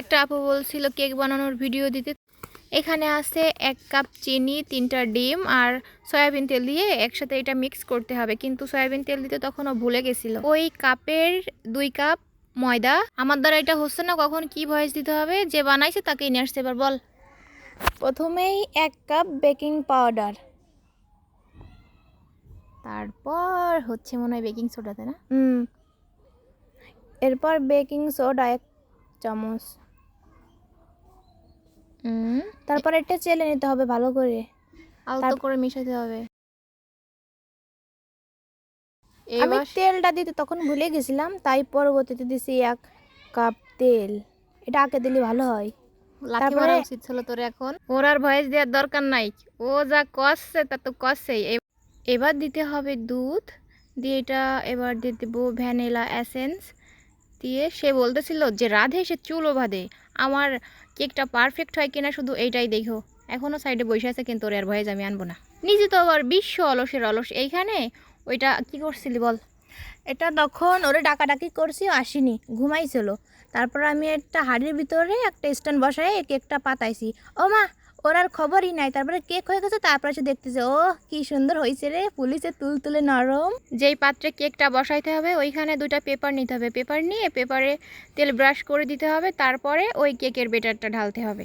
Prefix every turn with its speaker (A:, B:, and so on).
A: একটা আপু বলছিল কেক বানানোর ভিডিও দিতে। এখানে আছে এক কাপ চিনি তিনটা ডিম আর সয়াবিন তেল দিয়ে একসাথে এটা মিক্স করতে হবে। কিন্তু সয়াবিন তেল দিতে তখন ও ভুলে গেছিল। ওই কাপের দুই কাপ ময়দা। আমার দ্বারা এটা হচ্ছে না কখন কি ভয়েস দিতে হবে? যে বানাইছে তাকেই নিয়ে আসতে এবার বল। প্রথমেই এক কাপ বেকিং পাউডার। তারপর হচ্ছে মনে হয় বেকিং সোডাতে না? হুম। এরপর বেকিং সোডা এক চামচ। তারপর এটা চেলে নিতে হবে ভালো করে। আলতো করে মিশাতে হবে। আমি তেলটা দিতে তখন ভুলে গেছিলাম তাই পরবর্তীতে দিছি এক কাপ তেল। এটা আগে দিলে ভালো হয়। উচিত ছিল তোর এখন। ওর আর ভয়েস দেওয়ার দরকার নাই। ও যা কষছে তা তো কষছেই এবার দিতে হবে দুধ। দিয়ে এটা এবার দিয়ে দেবো ভ্যানিলা এসেন্স। দিয়ে সে বলতেছিল যে রাধে সে চুলও বাঁধে আমার কেকটা পারফেক্ট হয় কিনা শুধু এইটাই দেখো। এখনও সাইডে বসে আছে কিন্তু ওর আর ভয়েস আমি আনব না। নিজে তো আবার বিশ্ব অলসের অলস। এইখানে ওইটা কি করছিলি বল? এটা তখন ওরে ডাকাডাকি করছি আসিনি, ঘুমাইছিল। তারপর আমি একটা হাড়ির ভিতরে একটা স্ট্যান্ড বসাই কেকটা পাতাইছি। ও মা ওর আর খবরই নাই। তারপরে কেক হয়ে গেছে? তারপরে সে দেখতেছে ও কি সুন্দর হয়েছে রে, পুলিশে তুল তুলে নরম। যেই পাত্রে কেকটা বসাইতে হবে, ওইখানে দুটা পেপার নিতে হবে। পেপার নিয়ে পেপারে তেল ব্রাশ করে দিতে হবে, তারপরে ওই কেকের বেটারটা ঢালতে হবে।